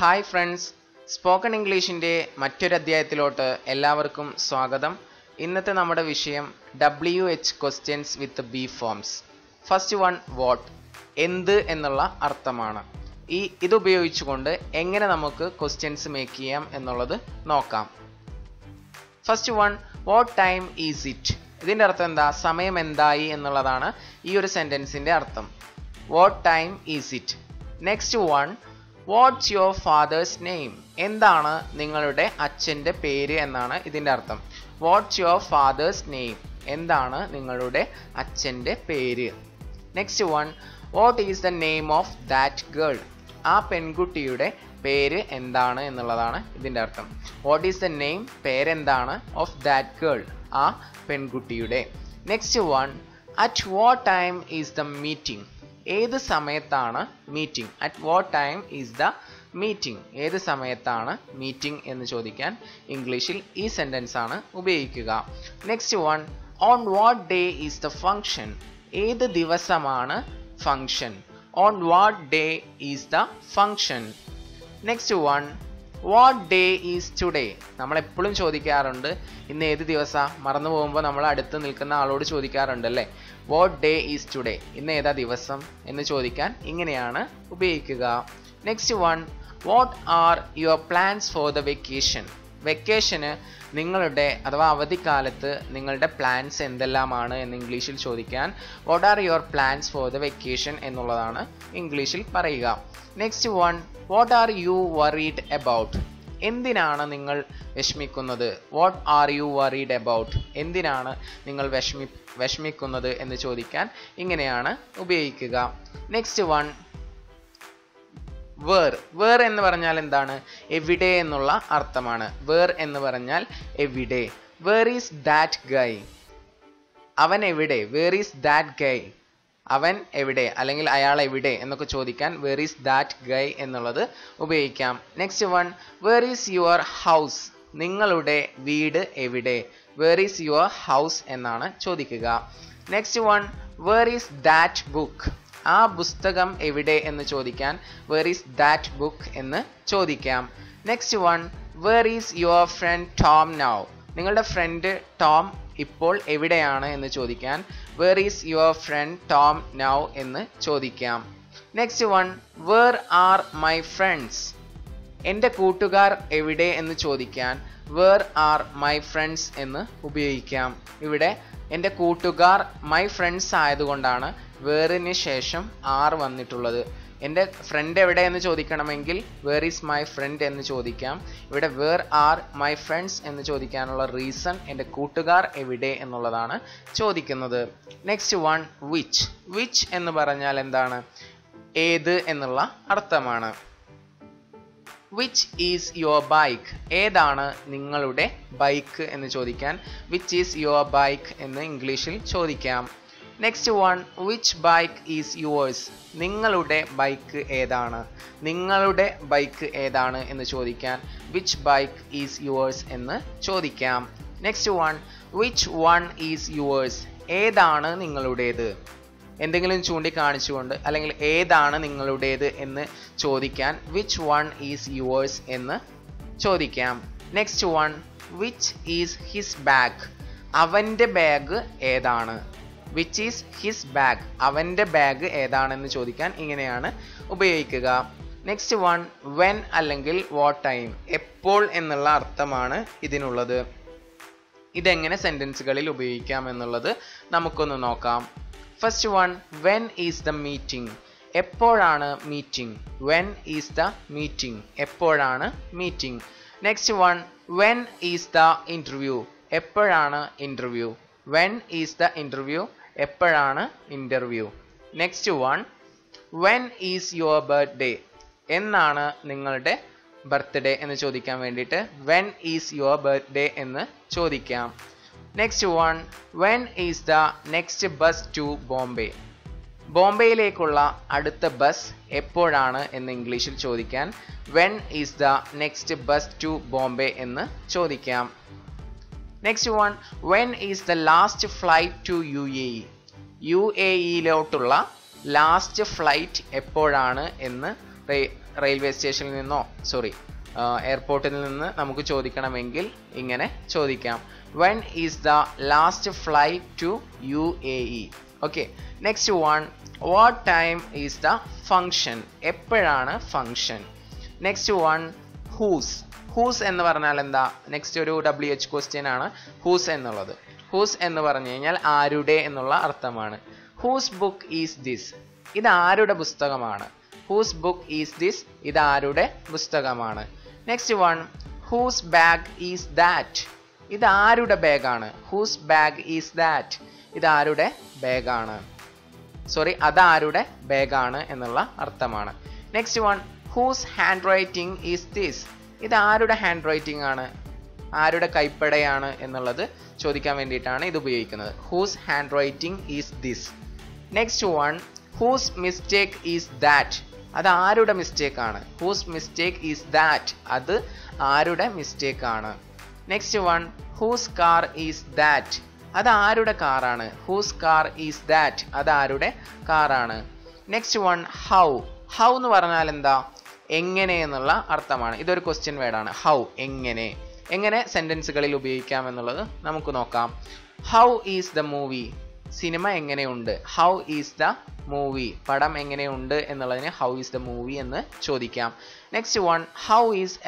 Hi friends. Spoken ഇംഗ്ലീഷിന്റെ മറ്റൊരു അധ്യായത്തിലോട്ട് എല്ലാവർക്കും സ്വാഗതം. ഇന്നത്തെ നമ്മുടെ വിഷയം W H questions with be forms first one what എന്ത് എന്നുള്ള അർത്ഥമാണ്. ഈ ഇതുപയോഗിച്ചുകൊണ്ട് എങ്ങനെ നമുക്ക് ക്വസ്റ്റ്യൻസ് മേക്ക് ചെയ്യാം എന്നുള്ളത് നോക്കാം. First one what time is it ഇതിന്റെ അർത്ഥം എന്താ? സമയം എന്തായി എന്നുള്ളതാണ് ഈ ഒരു സെന്റൻസിന്റെ അർത്ഥം. What time is it next one what's your father's name എന്താണ് നിങ്ങളുടെ അച്ഛന്റെ പേര് എന്നാണ് ഇതിന്റെ അർത്ഥം. വാട്ട്സ് യുവർ ഫാദേഴ്സ് നെയിം എന്താണ് നിങ്ങളുടെ അച്ഛന്റെ പേര്? Next one what is the name of that girl ആ പെൺകുട്ടിയുടെ പേര് എന്താണ് എന്നുള്ളതാണ് ഇതിന്റെ അർത്ഥം. വാട്ട് ഈസ് ദ നെയിം പേരെന്താണ് ഓഫ് ദാറ്റ് ഗേൾ ആ പെൺകുട്ടിയുടെ. Next one at what time is the meeting ഏത് സമയത്താണ് meeting at what time is the meeting ഏത് സമയത്താണ് മീറ്റിംഗ് എന്ന് ചോദിക്കാൻ ഇംഗ്ലീഷിൽ ഈ സെന്റൻസ് ആണ് ഉപയോഗിക്കുക. Next one on what day is the function ഏത് ദിവസമാണ് function on what day is the function next one what day is today നമ്മൾ എപ്പോഴും ചോദിക്കാറുണ്ട് ഇന്ന് ഏത് ദിവസമാണ് മറന്നു പോകുമ്പോൾ നമ്മൾ അടുത്ത് നിൽക്കുന്ന ആളോട് ചോദിക്കാറുണ്ട് അല്ലേ? വാട്ട് ഡേ ഈസ് ടുഡേ ഇന്ന് ഏതാ ദിവസം എന്ന് ചോദിക്കാൻ ഇങ്ങനെയാണ് ഉപയോഗിക്കുക. Next one what are your plans for the vacation വെക്കേഷന് നിങ്ങളുടെ അഥവാ അവധിക്കാലത്ത് നിങ്ങളുടെ പ്ലാൻസ് എന്തെല്ലാമാണ് എന്ന് ഇംഗ്ലീഷിൽ ചോദിക്കാൻ what are your plans for the vacation എന്നുള്ളതാണ് ഇംഗ്ലീഷിൽ പറയുക. Next one what are you worried about എന്തിനാണ് നിങ്ങൾ വിഷമിക്കുന്നത്? What are you worried about എന്തിനാണ് നിങ്ങൾ വിഷമി വിഷമിക്കുന്നത് എന്ന് ചോദിക്കാൻ ഇങ്ങനെയാണ് ഉപയോഗിക്കുക. Next one where. വേർ എന്ന് പറഞ്ഞാൽ എന്താണ്? എവിടെ എന്നുള്ള അർത്ഥമാണ്. വേർ എന്ന് പറഞ്ഞാൽ എവിടെ. വേർ ഈസ് ദാറ്റ് ഗൈ അവൻ എവിടെ? വേർ ഈസ് ദാറ്റ് ഗൈ അവൻ എവിടെ? അല്ലെങ്കിൽ അയാൾ എവിടെ? എന്നൊക്കെ ചോദിക്കാൻ വേർ ഈസ് ദാറ്റ് ഗൈ എന്നുള്ളത് ഉപയോഗിക്കാം. Next one where is your house നിങ്ങളുടെ വീട് എവിടെ? വേർ ഈസ് യുവർ ഹൗസ് എന്നാണ് ചോദിക്കുക. Next one where is that book ആ പുസ്തകം എവിടെ എന്ന് ചോദിക്കാൻ വേർ ഈസ് ദാറ്റ് ബുക്ക് എന്ന് ചോദിക്കാം. Next one where is your friend Tom now നിങ്ങളുടെ ഫ്രണ്ട് ടോം ഇപ്പോൾ എവിടെയാണ് എന്ന് ചോദിക്കാൻ where is your friend Tom now എന്ന് ചോദിക്കാം. Next one where are my friends എന്റെ കൂട്ടുകാർ എവിടെ എന്ന് ചോദിക്കാൻ വേർ ആർ മൈ ഫ്രണ്ട്സ് എന്ന് ഉപയോഗിക്കാം. ഇവിടെ എന്റെ കൂട്ടുകാർ മൈ ഫ്രണ്ട്സ് ആയതുകൊണ്ടാണ് വേറിന് ശേഷം ആർ വന്നിട്ടുള്ളത്. എന്റെ ഫ്രണ്ട് എവിടെ എന്ന് ചോദിക്കണമെങ്കിൽ വേർ ഈസ് മൈ ഫ്രണ്ട് എന്ന് ചോദിക്കാം. ഇവിടെ വേർ ആർ മൈ ഫ്രണ്ട്സ് എന്ന് ചോദിക്കാനുള്ള റീസൺ എന്റെ കൂട്ടുകാർ എവിടെ എന്നുള്ളതാണ് ചോദിക്കുന്നത്. നെക്സ്റ്റ് വൺ വിച്ച് വിച്ച് എന്ന് പറഞ്ഞാൽ എന്താണ്? ഏത് എന്നുള്ള അർത്ഥമാണ്. വിച്ച് ഈസ് യുവർ ബൈക്ക് ഏതാണ് നിങ്ങളുടെ ബൈക്ക് എന്ന് ചോദിക്കാൻ. വിച്ച് ഈസ് യുവർ ബൈക്ക് എന്ന് ഇംഗ്ലീഷിൽ ചോദിക്കാം. Next one which bike is yours നിങ്ങളുടെ ബൈക്ക് ഏതാണ്? നിങ്ങളുടെ ബൈക്ക് ഏതാണ് എന്ന് ചോദിക്കാൻ വിച്ച് ബൈക്ക് ഈസ് യുവേഴ്സ് എന്ന് ചോദിക്കാം. Next one which one is yours ഏതാണ് നിങ്ങളുടേത്? എന്തെങ്കിലും ചൂണ്ടിക്കാണിച്ചുകൊണ്ട് അല്ലെങ്കിൽ ഏതാണ് നിങ്ങളുടേത് എന്ന് ചോദിക്കാൻ വിച്ച് വൺ ഈസ് യുവേഴ്സ് എന്ന് ചോദിക്കാം. Next one which is his bag അവന്റെ ബാഗ് ഏതാണ്? വിച്ച് ഈസ് ഹിസ് ബാഗ് അവന്റെ ബാഗ് ഏതാണെന്ന് ചോദിക്കാൻ ഇങ്ങനെയാണ് ഉപയോഗിക്കുക. നെക്സ്റ്റ് വൺ വെൻ അല്ലെങ്കിൽ വാട്ട് ടൈം എപ്പോൾ എന്നുള്ള അർത്ഥമാണ് ഇതിനുള്ളത്. ഇതെങ്ങനെ സെന്റൻസുകളിൽ ഉപയോഗിക്കാം എന്നുള്ളത് നമുക്കൊന്ന് നോക്കാം. First one when is the meeting എപ്പോഴാണ് meeting when is the meeting എപ്പോഴാണ് meeting next one when is the interview എപ്പോഴാണ് interview when is the interview എപ്പോഴാണ് interview next one when is your birthday എന്നാണ് നിങ്ങളുടെ ബർത്ത്ഡേ എന്ന് ചോദിക്കാൻ വേണ്ടിയിട്ട് when is your birthday എന്ന് ചോദിക്കാം. Next one when is the next bus to Bombay ബോംബെയിലേക്കുള്ള അടുത്ത ബസ് എപ്പോഴാണ് എന്ന് ഇംഗ്ലീഷിൽ ചോദിക്കാൻ when is the next bus to Bombay എന്ന് ചോദിക്കാം. Next one when is the last flight to U A E U A ഇയിലോട്ടുള്ള last flight എപ്പോഴാണ് എന്ന് railway സ്റ്റേഷനിൽ നിന്നോ സോറി എയർപോർട്ടിൽ നിന്ന് നമുക്ക് ചോദിക്കണമെങ്കിൽ ഇങ്ങനെ ചോദിക്കാം. When is the last flight to U A E okay next one what time is the function എപ്പോഴാണ് function next one whose whose എന്ന് പറഞ്ഞാൽ എന്താ? നെക്സ്റ്റ് ഒരു ഡബ്ല്യു എച്ച് ക്വസ്റ്റ്യൻ ആണ്. ഹൂസ് എന്നുള്ളത്. ഹൂസ് എന്ന് പറഞ്ഞു കഴിഞ്ഞാൽ ആരുടെ എന്നുള്ള അർത്ഥമാണ്. ഹൂസ് ബുക്ക് ഈസ് ദിസ് ഇത് ആരുടെ പുസ്തകമാണ്? ഹൂസ് ബുക്ക് ഈസ് ദിസ് ഇത് ആരുടെ പുസ്തകമാണ്? Next one whose bag is that ഇത് ആരുടെ ബാഗാണ് ഹൂസ് ബാഗ് ഈസ് ദാറ്റ് ഇത് ആരുടെ ബാഗാണ് സോറി അതാരുടെ ബാഗാണ് എന്നുള്ള അർത്ഥമാണ്. Next one whose handwriting is this ഇത് ആരുടെ ഹാൻഡ് റൈറ്റിംഗ് ആണ്? ആരുടെ കൈപ്പടയാണ് എന്നുള്ളത് ചോദിക്കാൻ വേണ്ടിയിട്ടാണ് ഇത് ഉപയോഗിക്കുന്നത്. Whose handwriting is this next one whose mistake is that അത് ആരുടെ മിസ്റ്റേക്ക് ആണ്? ഹൂസ് മിസ്റ്റേക്ക് ഈസ് ദാറ്റ് അത് ആരുടെ മിസ്റ്റേക്ക് ആണ്? Next one whose car is that അത് ആരുടെ കാറാണ് ഹൂസ് കാർ ഈസ് ദാറ്റ് അത് ആരുടെ കാറാണ് നെക്സ്റ്റ് വൺ ഹൗ ഹൗ എന്ന് പറഞ്ഞാൽ എന്താ? എങ്ങനെ എന്നുള്ള അർത്ഥമാണ്. ഇതൊരു ക്വസ്റ്റ്യൻ വേർഡാണ് ഹൗ എങ്ങനെ? എങ്ങനെ സെന്റൻസുകളിൽ ഉപയോഗിക്കാം എന്നുള്ളത് നമുക്ക് നോക്കാം. How is the movie cinema എങ്ങനെയുണ്ട്? ഹൗ ഈസ് ദ മൂവി പടം എങ്ങനെയുണ്ട് എന്നുള്ളതിന് ഹൗ ഈസ് ദ മൂവി എന്ന് ചോദിക്കാം. Next one how is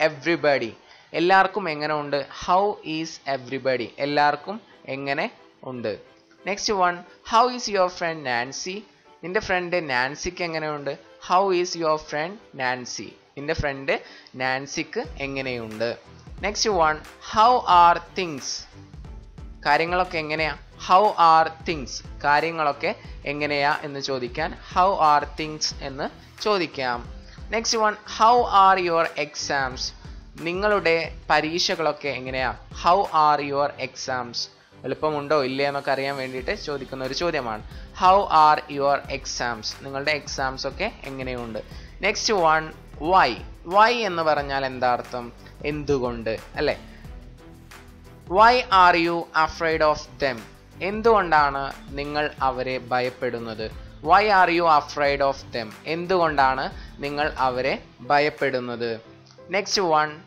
everybody എല്ലാവർക്കും എങ്ങനെ ഉണ്ട്? ഹൗ ഈസ് എവ്രിബഡി എല്ലാവർക്കും എങ്ങനെ ഉണ്ട്? Next one how is your friend Nancy നിന്റെ ഫ്രണ്ട് നാൻസിക്ക് എങ്ങനെയുണ്ട് how is your friend Nancy നിന്റെ ഫ്രണ്ട് നാൻസിക്ക് എങ്ങനെയുണ്ട്? Next one how are things കാര്യങ്ങളൊക്കെ എങ്ങനെയാ? ഹൗ ആർ തിങ്സ് കാര്യങ്ങളൊക്കെ എങ്ങനെയാ എന്ന് ചോദിക്കാൻ ഹൗ ആർ തിങ്സ് എന്ന് ചോദിക്കാം. Next one how are your exams നിങ്ങളുടെ പരീക്ഷകളൊക്കെ എങ്ങനെയാ? ഹൗ ആർ യുവർ എക്സാംസ് എളുപ്പമുണ്ടോ ഇല്ലേ എന്നൊക്കെ അറിയാൻ വേണ്ടിയിട്ട് ചോദിക്കുന്ന ഒരു ചോദ്യമാണ്. ഹൗ ആർ യുവർ എക്സാംസ് നിങ്ങളുടെ എക്സാംസ് ഒക്കെ എങ്ങനെയുണ്ട്? നെക്സ്റ്റ് വൺ വൈ വൈ എന്ന് പറഞ്ഞാൽ എന്താ അർത്ഥം എന്തുകൊണ്ട്? അല്ലേ? Why are you afraid of them എന്തുകൊണ്ടാണ് നിങ്ങൾ അവരെ ഭയപ്പെടുന്നത്? Why are you afraid of them എന്തുകൊണ്ടാണ് നിങ്ങൾ അവരെ ഭയപ്പെടുന്നത്? Next one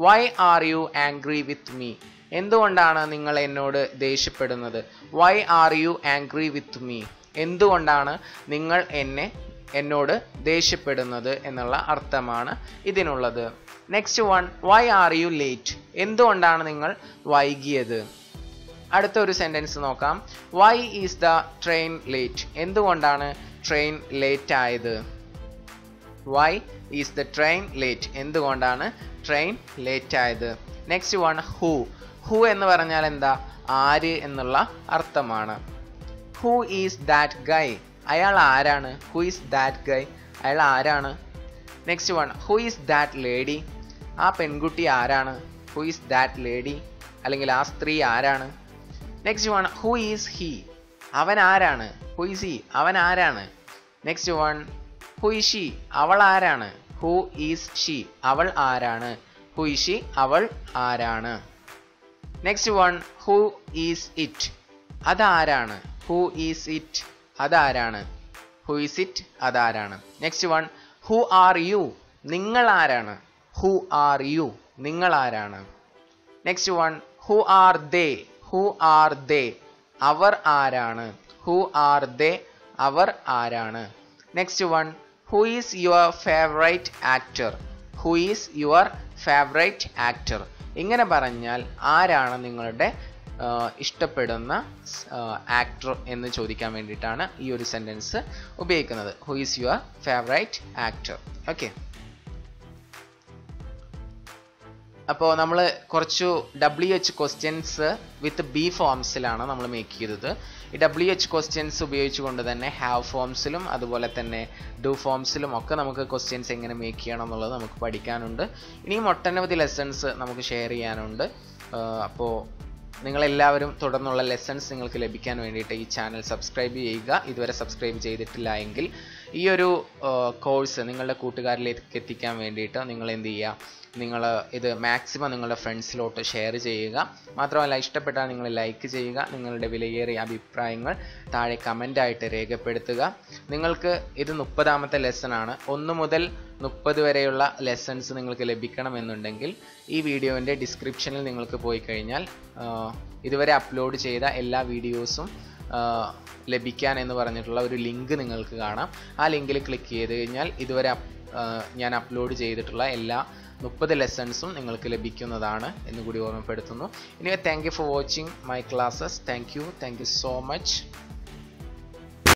why are you angry with me എന്തുകൊണ്ടാണ് നിങ്ങൾ എന്നോട് ദേഷ്യപ്പെടുന്നത്? Why are you angry with me എന്തുകൊണ്ടാണ് നിങ്ങൾ എന്നെ എന്നോട് ദേഷ്യപ്പെടുന്നത് എന്നുള്ള അർത്ഥമാണ് ഇതിനുള്ളത്. Next one why are you late എന്തുകൊണ്ടാണ് നിങ്ങൾ വൈകിയത്? അടുത്ത ഒരു സെന്റൻസ് നോക്കാം. Why is the train late എന്തുകൊണ്ടാണ് ട്രെയിൻ ലേറ്റ് ആയത്? Why is the train late എന്തുകൊണ്ടാണ് ട്രെയിൻ ലേറ്റ് ആയത്? നെക്സ്റ്റ് വൺ ഹു ഹു എന്ന് പറഞ്ഞാൽ എന്താ? ആര് എന്നുള്ള അർത്ഥമാണ്. ഹൂ ഈസ് ദാറ്റ് ഗൈ അയാൾ ആരാണ് ഹൂ ഈസ് ദാറ്റ് ഗൈ അയാൾ ആരാണ് next one who is that lady ആ പെൺകുട്ടി ആരാണ് ഹൂ ഈസ് ദാറ്റ് ലേഡി അല്ലെങ്കിൽ ആ സ്ത്രീ ആരാണ് next one who is he അവൻ ആരാണ് ഹൂ ഈസ് ഹി അവൻ ആരാണ് next one who is she അവൾ ആരാണ് ഹൂ ഈസ് ഷി അവൾ ആരാണ് ഹൂ ഈസ് ഷി അവൾ ആരാണ് next one who is it അതാരാണ് ഹൂ ഈസ് ഇറ്റ് അതാരാണ്? ഹു ഈസ് ഇറ്റ് അതാരാണ്? Next one who are you നിങ്ങൾ ആരാണ് ഹു ആർ യു നിങ്ങൾ ആരാണ് next one who are they who are they അവർ ആരാണ്? ഹു ആർ ദേ അവർ ആരാണ്? Next one who is your favourite actor who is your favourite actor ഇങ്ങനെ പറഞ്ഞാൽ ആരാണ് നിങ്ങളുടെ ഇഷ്ടപ്പെടുന്ന ആക്ടർ എന്ന് ചോദിക്കാൻ വേണ്ടിയിട്ടാണ് ഈ ഒരു സെന്റൻസ് ഉപയോഗിക്കുന്നത്. Who is your favourite actor okay അപ്പോൾ നമ്മൾ കുറച്ച് W H questions with be ഫോംസിലാണ് നമ്മൾ മേക്ക് ചെയ്തത്. ഈ ഡബ്ല്യു എച്ച് ക്വസ്റ്റ്യൻസ് ഉപയോഗിച്ചുകൊണ്ട് തന്നെ ഹാവ് ഫോംസിലും അതുപോലെ തന്നെ ഡു ഫോംസിലും ഒക്കെ നമുക്ക് ക്വസ്റ്റ്യൻസ് എങ്ങനെ മേക്ക് ചെയ്യണം എന്നുള്ളത് നമുക്ക് പഠിക്കാനുണ്ട്. ഇനിയും ഒട്ടനവധി ലെസൺസ് നമുക്ക് ഷെയർ ചെയ്യാനുണ്ട്. അപ്പോൾ നിങ്ങളെല്ലാവരും തുടർന്നുള്ള ലെസൺസ് നിങ്ങൾക്ക് ലഭിക്കാൻ വേണ്ടിയിട്ട് ഈ ചാനൽ സബ്സ്ക്രൈബ് ചെയ്യുക. ഇതുവരെ സബ്സ്ക്രൈബ് ചെയ്തിട്ടില്ല എങ്കിൽ ഈ ഒരു കോഴ്സ് നിങ്ങളുടെ കൂട്ടുകാരിലേക്ക് എത്തിക്കാൻ വേണ്ടിയിട്ട് നിങ്ങൾ എന്ത് ചെയ്യുക? നിങ്ങൾ ഇത് മാക്സിമം നിങ്ങളുടെ ഫ്രണ്ട്സിലോട്ട് ഷെയർ ചെയ്യുക. മാത്രമല്ല ഇഷ്ടപ്പെട്ടാൽ നിങ്ങൾ ലൈക്ക് ചെയ്യുക. നിങ്ങളുടെ വിലയേറിയ അഭിപ്രായങ്ങൾ താഴെ കമന്റായിട്ട് രേഖപ്പെടുത്തുക. നിങ്ങൾക്ക് ഇത് മുപ്പതാമത്തെ ലെസൺ ആണ്. ഒന്ന് മുതൽ മുപ്പത് വരെയുള്ള ലെസൺസ് നിങ്ങൾക്ക് ലഭിക്കണമെന്നുണ്ടെങ്കിൽ ഈ വീഡിയോന്റെ ഡിസ്ക്രിപ്ഷനിൽ നിങ്ങൾക്ക് പോയി കഴിഞ്ഞാൽ ഇതുവരെ അപ്ലോഡ് ചെയ്ത എല്ലാ വീഡിയോസും ലഭിക്കാൻ എന്ന് പറഞ്ഞിട്ടുള്ള ഒരു ലിങ്ക് നിങ്ങൾക്ക് കാണാം. ആ ലിങ്കിൽ ക്ലിക്ക് ചെയ്ത് കഴിഞ്ഞാൽ ഇതുവരെ ഞാൻ അപ്ലോഡ് ചെയ്തിട്ടുള്ള എല്ലാ മുപ്പത് ലെസൺസും നിങ്ങൾക്ക് ലഭിക്കുന്നതാണ് എന്ന് കൂടി ഓർമ്മപ്പെടുത്തുന്നു. ഇനി thank you for watching my classes thank you thank you so much